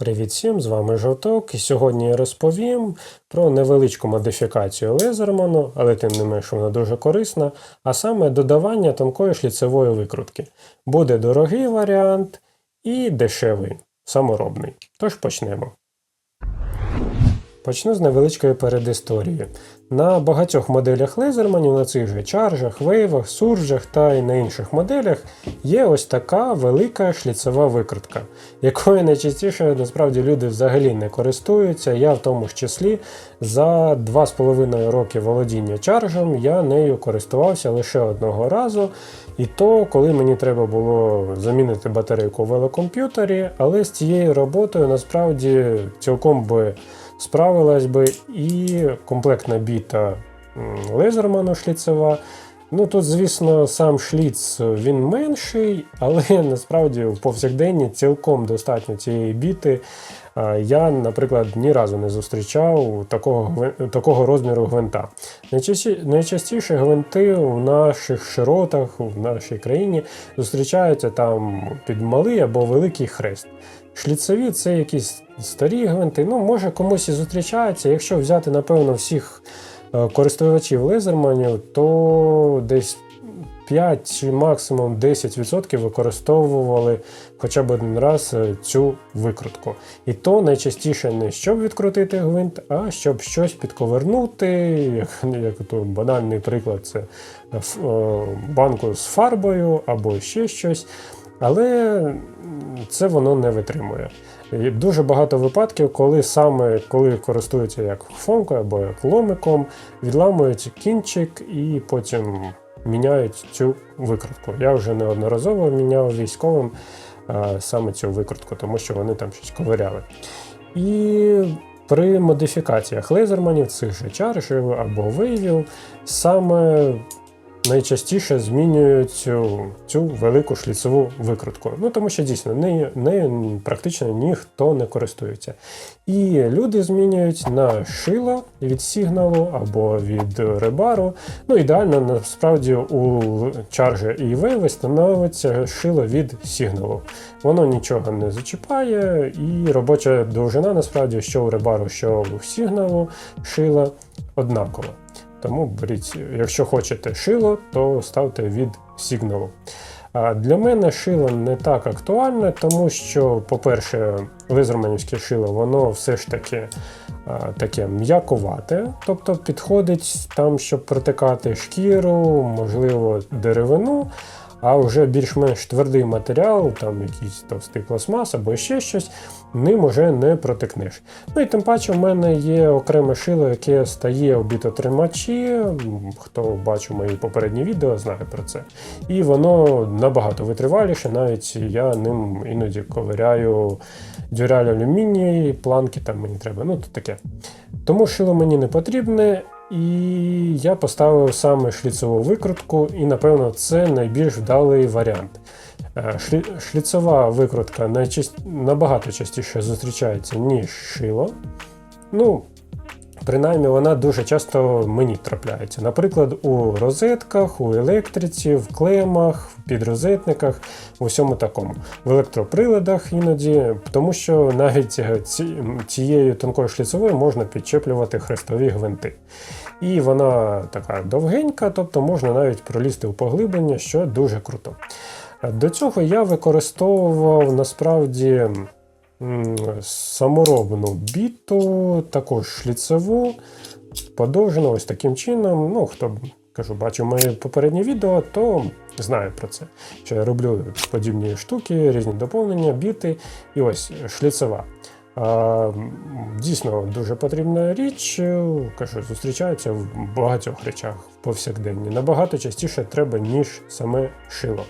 Привіт всім, з вами Жовток, і сьогодні я розповім про невеличку модифікацію лезерману, але тим не менш вона дуже корисна, а саме додавання тонкої шліцевої викрутки. Буде дорогий варіант і дешевий, саморобний. Тож почнемо. Почну з невеличкої передісторії. На багатьох моделях лезерманів, на цих же чаржах, вейвах, суржах та й на інших моделях є ось така велика шліцева викрутка, якою найчастіше насправді люди взагалі не користуються. Я в тому ж числі за 2,5 роки володіння чаржем я нею користувався лише одного разу. І то, коли мені треба було замінити батарейку в велокомп'ютері, але з цією роботою насправді цілком би справилась би і комплектна біта лезерману шліцева. Ну тут, звісно, сам шліц він менший, але насправді в повсякденні цілком достатньо цієї біти. Я, наприклад, ні разу не зустрічав такого такого розміру гвинта. Найчастіше, найчастіше гвинти у наших широтах, в нашій країні зустрічаються там під малий або великий хрест. Шліцеві це якісь старі гвинти. Ну, може комусь і зустрічаються. Якщо взяти, напевно, всіх користувачів лезерманів, то десь 5 чи максимум 10% використовували хоча б один раз цю викрутку. І то найчастіше не щоб відкрутити гвинт, а щоб щось підковернути. Як, як то банальний приклад, це банку з фарбою або ще щось. Але це воно не витримує. І Дуже багато випадків, коли саме коли користуються як фомкою або як ломиком, відламують кінчик і потім міняють цю викрутку. Я вже неодноразово міняв військовим а, саме цю викрутку, тому що вони там щось ковиряли. І при модифікаціях лезерманів, цих же чаржів або вейвів, саме найчастіше змінюють цю цю велику шліцеву викрутку. Ну тому що дійсно нею, нею практично ніхто не користується. І люди змінюють на шило від сигналу або від ребару. Ну, ідеально, насправді, у чаржі і вейви становиться шило від сигналу. Воно нічого не зачіпає, і робоча довжина, насправді, що у ребару, що у сигналу шила однакова. Тому беріть, якщо хочете шило, то ставте від сигналу. Для мене шило не так актуальне, тому що, по-перше, лизерманівське шило, воно все ж таки таке м'якувате, тобто підходить там, щоб протикати шкіру, можливо, деревину. А вже більш-менш твердий матеріал, там якийсь товстий пластмас або ще щось, ним уже не протикнеш. Ну і тим паче в мене є окреме шило, яке стає у бітотримачі. Хто бачив мої попередні відео, знає про це. І воно набагато витриваліше, навіть я ним іноді ковиряю дюраль алюміній, планки там мені треба. ну то таке. Тому шило мені не потрібне. І я поставив саме шліцеву викрутку, і, напевно, це найбільш вдалий варіант. Е, шлі... Шліцова викрутка найчаст... набагато частіше зустрічається, ніж шило. Ну, Принаймні, вона дуже часто мені трапляється. Наприклад, у розетках, у електриці, в клемах, в підрозетниках, у всьому такому, в електроприладах іноді, тому що навіть цією тонкою шліцевою можна підчеплювати хрестові гвинти. І вона така довгенька, тобто можна навіть пролізти у поглиблення, що дуже круто. До цього я використовував насправді саморобну біту, також шліцеву, подовжену ось таким чином. Ну, Хто кажу, бачив моє попереднє відео, то знає про це. Що я роблю подібні штуки, різні доповнення, біти і ось шліцева. А, Дійсно дуже потрібна річ, кажу, зустрічається в багатьох речах в повсякденні. Набагато частіше треба, ніж саме шило.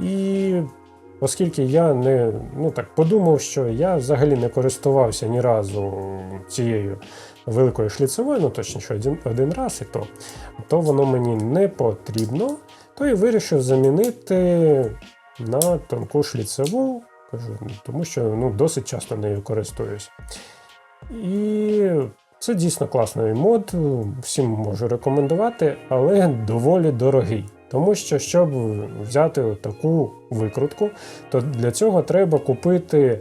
І оскільки я не ну так подумав, що я взагалі не користувався ні разу цією великою шліцевою, ну точніше один, один раз і то, то воно мені не потрібно, то і вирішив замінити на тонку шліцеву кажу, тому що ну, досить часто нею користуюсь. І це дійсно класний мод, всім можу рекомендувати, але доволі дорогий. Тому що, щоб взяти таку викрутку, то для цього треба купити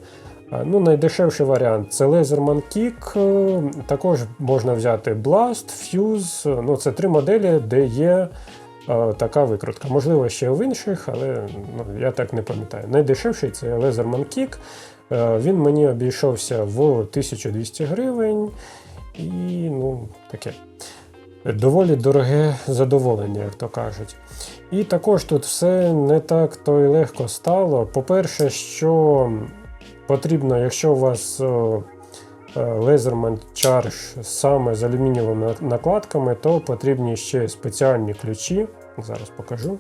Е, Ну, найдешевший варіант це Laserman Kick. е, Також можна взяти Blast, Fuse. Ну, це три моделі, де є е, така викрутка. Можливо, ще в інших, але ну, я так не пам'ятаю. Найдешевший це Laserman Kick. Е, Він мені обійшовся в 1200 гривень. І ну, таке. Доволі дороге задоволення, як то кажуть. І також тут все не так то й легко стало. По-перше, що потрібно, якщо у вас е, е, Laserman Charge саме з алюмінієвими накладками, то потрібні ще спеціальні ключі. Зараз покажу.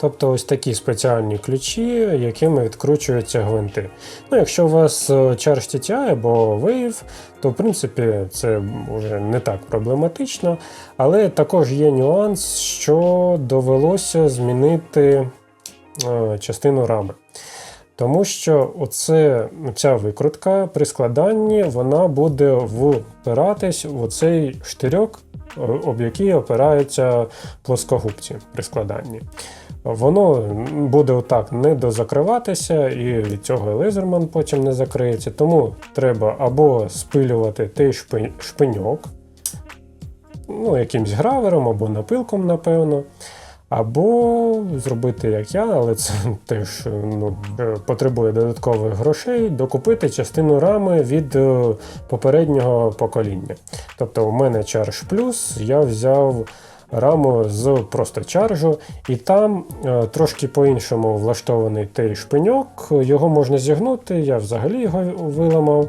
Тобто ось такі спеціальні ключі, якими відкручуються гвинти. Ну, якщо у вас е, Charge TTI або Wave, то в принципі це вже не так проблематично. Але також є нюанс, що довелося змінити е, частину рами. Тому що оце, ця викрутка при складанні вона буде впиратись в оцей штирьок, е, об який опираються плоскогубці при складанні. Воно буде отак не дозакриватися, і від цього лезерман потім не закриється. Тому треба або спилювати той шпиньок, ну, якимсь гравером або напилком, напевно. Або зробити як я, але це теж ну, е, потребує додаткових грошей, докупити частину рами від е, попереднього покоління. Тобто у мене Charge Plus, я взяв раму з просто чаржу, і там е, трошки по-іншому влаштований той шпиньок. Його можна зігнути, я взагалі його виламав.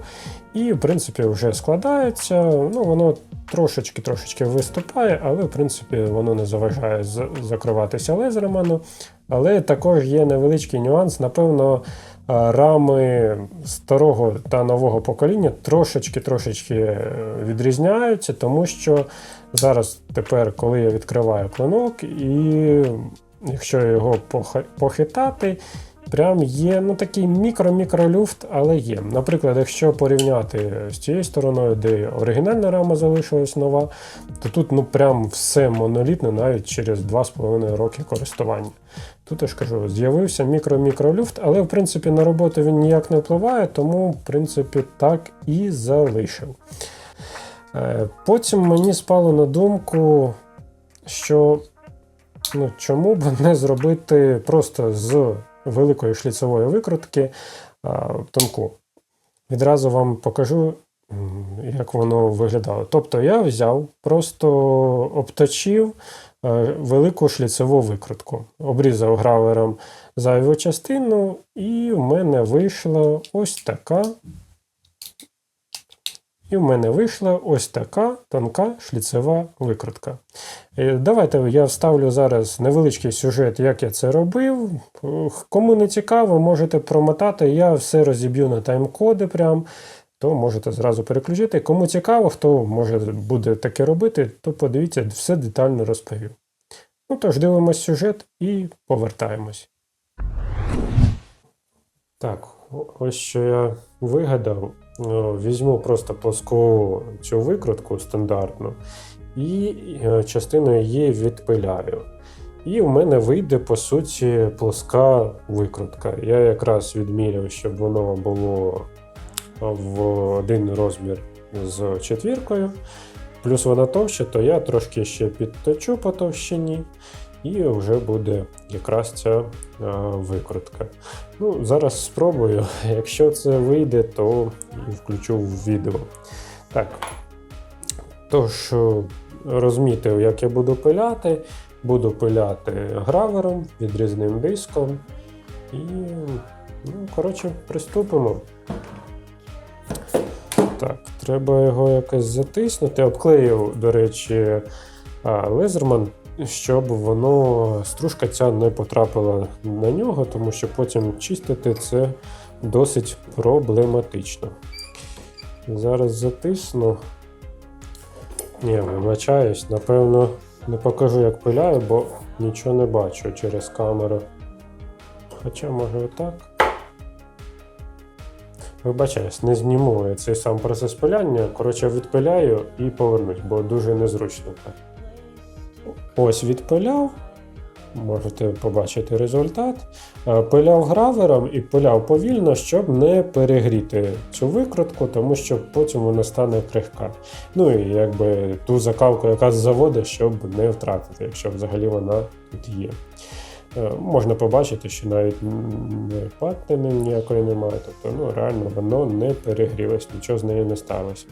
І, в принципі, вже складається. Ну, воно трошечки-трошечки виступає, але в принципі воно не заважає закриватися лезерману. Але також є невеличкий нюанс. Напевно, рами старого та нового покоління трошечки-трошечки е, відрізняються, тому що зараз тепер, коли я відкриваю клинок, і якщо його похитати, Прям є ну, такий мікро-мікролюфт, але є. Наприклад, якщо порівняти з цією стороною, де оригінальна рама залишилась нова, то тут ну прям все монолітне навіть через 2,5 роки користування. Тут я ж кажу, з'явився мікро-мікролюфт, але в принципі на роботу він ніяк не впливає, тому в принципі так і залишив. Е, Потім мені спало на думку, що ну, чому б не зробити просто з великої шліцевої викрутки тонку. Відразу вам покажу, як воно виглядало. Тобто я взяв, просто обточив е, велику шліцеву викрутку, обрізав гравером зайву частину, і в мене вийшла ось така. І в мене вийшла ось така тонка шліцева викрутка. Е, Давайте я вставлю зараз невеличкий сюжет, як я це робив. Кому не цікаво, можете промотати. Я все розіб'ю на тайм-коди, прям, то можете зразу переключити. Кому цікаво, хто може буде таке робити, то подивіться, все детально розповів. Ну тож, дивимось сюжет і повертаємось. Так, ось що я вигадав. О, Візьму просто плоску цю викрутку стандартну і е, частину її відпиляю. І в мене вийде, по суті, плоска викрутка. Я якраз відміряв, щоб воно було в один розмір з четвіркою. Плюс вона товща, то я трошки ще підточу по товщині, і вже буде якраз ця е, викрутка. Ну, зараз спробую. Якщо це вийде, то включу в відео. Так. Тож, е, розмітив, як я буду пиляти. Буду пиляти гравером, відрізним диском. І, ну, коротше, приступимо. Так, треба його якось затиснути. Обклеїв, до речі, лезерман, щоб воно стружка ця не потрапила на нього, тому що потім чистити це досить проблематично. Зараз затисну. Ні, вибачаюсь, напевно, не покажу, як пиляю, бо нічого не бачу через камеру. Хоча, може, отак. Вибачаюсь, не зніму цей сам процес пиляння. Коротше, відпиляю і повернусь, бо дуже незручно так. Ось відпиляв. можете побачити результат. Е, Пиляв гравером і пиляв повільно, щоб не перегріти цю викрутку, тому що потім вона стане крихка. Ну і якби ту закалку, яка з заводу, щоб не втратити, якщо взагалі вона тут є. Е, Можна побачити, що навіть патини ніякої немає, тобто ну, реально воно не перегрілось, нічого з нею не сталося.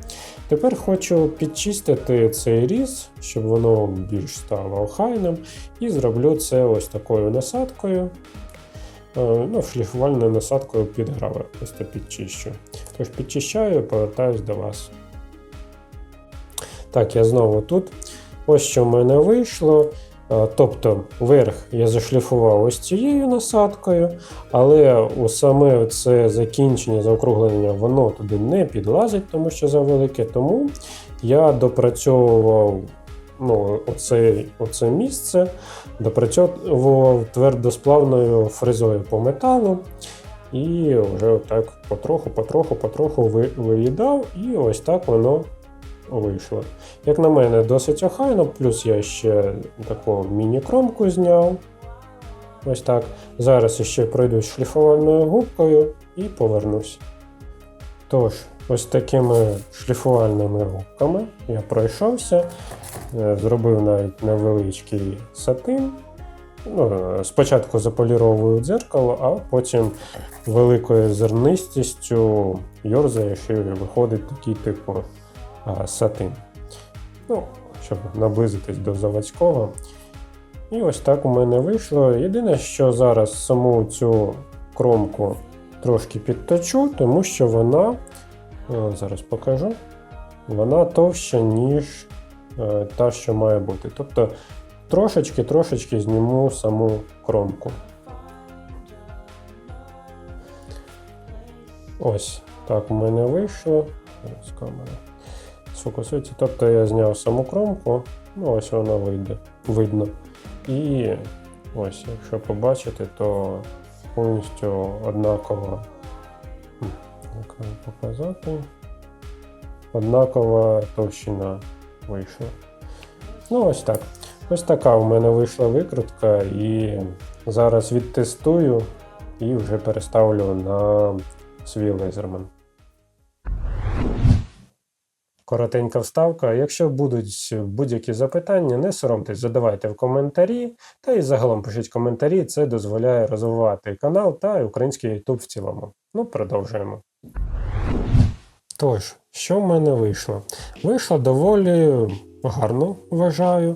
Тепер хочу підчистити цей різ, щоб воно більш стало охайним, і зроблю це ось такою насадкою. Е, Ну, шліфувальною насадкою під гравер. Просто підчищу. Тож підчищаю і повертаюсь до вас. Так, я знову тут. Ось що в мене вийшло. Е, Тобто верх я зашліфував ось цією насадкою, але у саме це закінчення заокруглення воно туди не підлазить, тому що завелике. Тому я допрацьовував ну, оце, оце місце, допрацьовував твердосплавною фрезою по металу. І вже отак потроху, потроху, потроху виїдав, і ось так воно вийшло. Як на мене, досить охайно, плюс я ще таку міні-кромку зняв. Ось так. Зараз ще пройдусь шліфувальною губкою і повернусь. Тож, ось такими шліфувальними губками я пройшовся, е, зробив навіть невеличкий сатин. Ну, е, спочатку заполіровую дзеркало, а потім великою зернистістю йорзаєш і виходить такий типу сатин. Ну, щоб наблизитись до заводського. І ось так у мене вийшло. Єдине, що зараз саму цю кромку трошки підточу, тому що вона, е, зараз покажу, вона товща, ніж е, та, що має бути. Тобто трошечки-трошечки зніму саму кромку. Ось так у мене вийшло. Зараз камера сфокусується. Тобто я зняв саму кромку, ну ось вона вийде, видно. І ось, якщо побачите, то повністю однакова. Як вам показати? Однакова товщина вийшла. Ну, ось так. Ось така у мене вийшла викрутка, і зараз відтестую і вже переставлю на свій лазерман. Коротенька вставка. Якщо будуть будь-які запитання, не соромтесь, задавайте в коментарі, та і загалом пишіть коментарі, це дозволяє розвивати канал та український YouTube в цілому. Ну, продовжуємо. Тож, що в мене вийшло? Вийшло доволі гарно, вважаю.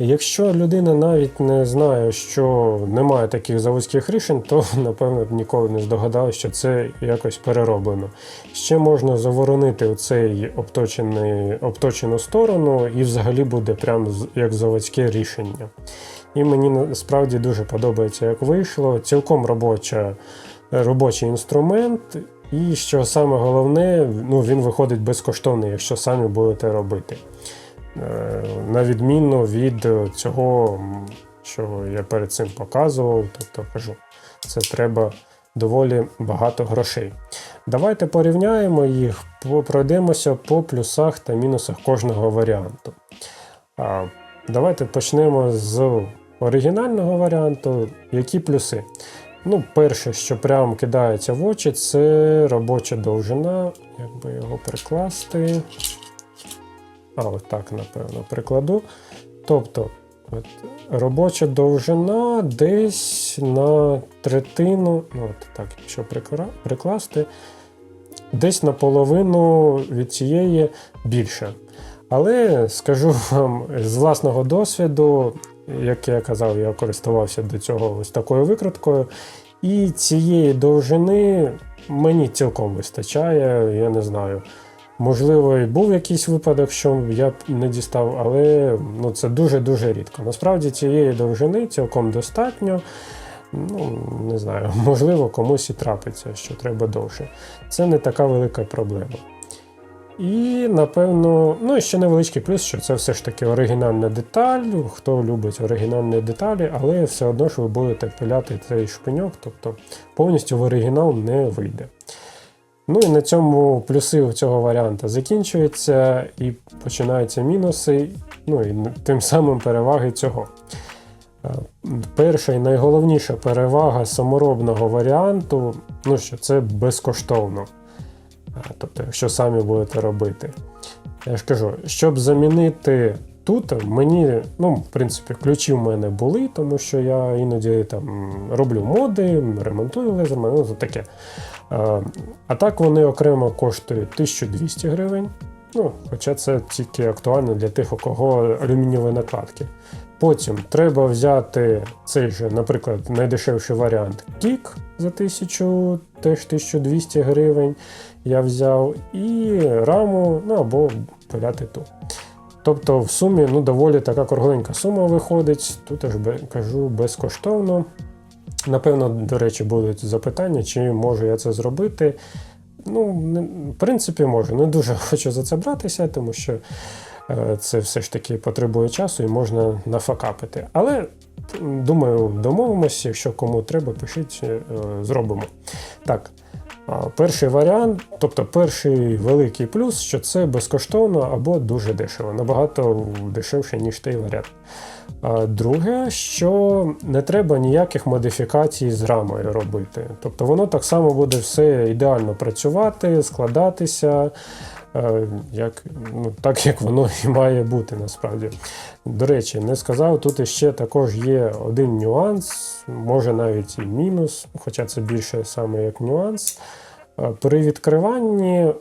Якщо людина навіть не знає, що немає таких заводських рішень, то напевно б ніколи не здогадалася, що це якось перероблено. Ще можна заворонити цей обточений, обточену сторону, і взагалі буде прям як заводське рішення. І мені насправді дуже подобається, як вийшло. Цілком робоча, робочий інструмент. І що саме головне, ну, він виходить безкоштовний, якщо самі будете робити. Е, на відміну від цього, що я перед цим показував, тобто кажу, це треба доволі багато грошей. Давайте порівняємо їх, пройдемося по плюсах та мінусах кожного варіанту. Давайте почнемо з оригінального варіанту. Які плюси? Ну, перше, що прям кидається в очі, це робоча довжина. Як би його прикласти? А, от так, напевно, прикладу. Тобто, от, робоча довжина десь на третину, ну, от так, якщо прикласти, десь наполовину від цієї більше. Але скажу вам з власного досвіду, як я казав, я користувався до цього ось такою викруткою. І цієї довжини мені цілком вистачає, я не знаю. Можливо, і був якийсь випадок, що я б не дістав, але ну, це дуже-дуже рідко. Насправді цієї довжини цілком достатньо. Ну, не знаю, можливо, комусь і трапиться, що треба довше. Це не така велика проблема. І, напевно, ну і ще невеличкий плюс, що це все ж таки оригінальна деталь. Хто любить оригінальні деталі, але все одно ж ви будете пиляти цей шпиньок, тобто повністю в оригінал не вийде. Ну і на цьому плюси у цього варіанта закінчуються і починаються мінуси, ну і тим самим переваги цього. Е, Перша і найголовніша перевага саморобного варіанту, ну що це безкоштовно. Е, Тобто, якщо самі будете робити. Я ж кажу, щоб замінити тут, мені, ну, в принципі, ключі в мене були, тому що я іноді там роблю моди, ремонтую лезерами, ну, таке. А так вони окремо коштують 1200 гривень. Ну, хоча це тільки актуально для тих, у кого алюмінієві накладки. Потім треба взяти цей же, наприклад, найдешевший варіант Кік за 1000, теж 1200 гривень. Я взяв, і раму, ну або пиляти ту. Тобто, в сумі ну, доволі така кругленька сума виходить. Тут я ж кажу безкоштовно. Напевно, до речі, будуть запитання, чи можу я це зробити. Ну, в принципі, можу. Не дуже хочу за це братися, тому що е, це все ж таки потребує часу і можна нафакапити. Але думаю, домовимося, якщо кому треба, пишіть, е, зробимо. Так. Перший варіант, тобто перший великий плюс, що це безкоштовно або дуже дешево, набагато дешевше, ніж той варіант. Друге, що не треба ніяких модифікацій з рамою робити. Тобто воно так само буде все ідеально працювати, складатися, як, ну, так як воно і має бути насправді. До речі, не сказав, тут іще також є один нюанс, може навіть і мінус, хоча це більше саме як нюанс. Е, При відкриванні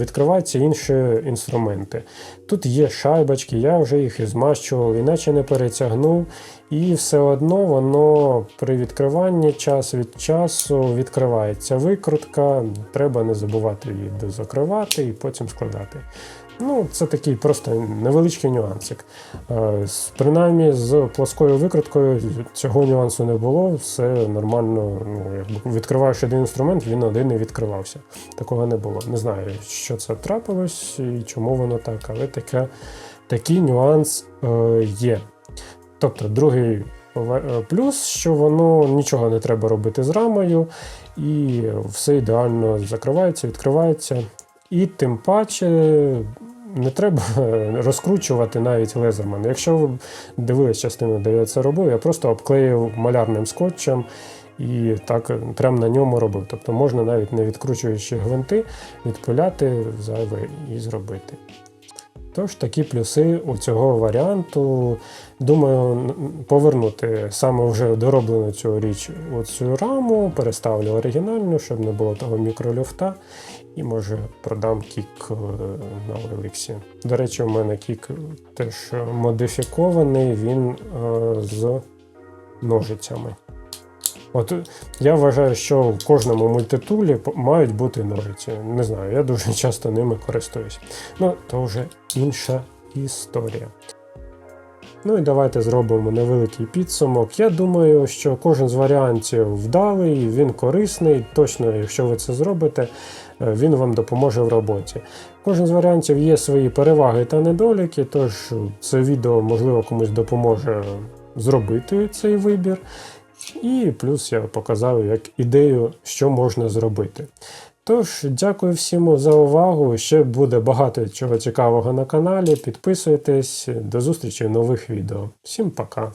відкриваються інші інструменти. Тут є шайбочки, я вже їх і змащував, іначе не перетягнув. І все одно воно при відкриванні час від часу відкривається викрутка. Треба не забувати її дозакривати і потім складати. Ну, це такий просто невеличкий нюансик. Е, Принаймні з плоскою викруткою цього нюансу не було, все нормально. Ну, відкриваєш один інструмент, він один і відкривався. Такого не було. Не знаю, що це трапилось і чому воно так, але таке, такий нюанс е, є. Тобто, другий е, плюс, що воно нічого не треба робити з рамою, і все ідеально закривається, відкривається. І тим паче не треба розкручувати навіть лезерман. Якщо ви дивились частину, де я це робив, я просто обклеїв малярним скотчем і так прямо на ньому робив. Тобто можна навіть не відкручуючи гвинти, відпиляти зайве і зробити. Тож такі плюси у цього варіанту. Думаю, повернути саме вже дороблену цю річ у цю раму, переставлю оригінальну, щоб не було того мікролюфта. І може продам кік е, на OLX. До речі, у мене кік теж модифікований, він е, з ножицями. От я вважаю, що в кожному мультитулі мають бути ножиці. Не знаю, я дуже часто ними користуюсь. Ну, то вже інша історія. Ну і давайте зробимо невеликий підсумок. Я думаю, що кожен з варіантів вдалий, він корисний. Точно, якщо ви це зробите, е, він вам допоможе в роботі. Кожен з варіантів є свої переваги та недоліки, тож це відео, можливо, комусь допоможе зробити цей вибір. І плюс я показав як ідею, що можна зробити. Тож, дякую всім за увагу. Ще буде багато чого цікавого на каналі. Підписуйтесь. До зустрічі в нових відео. Всім пока!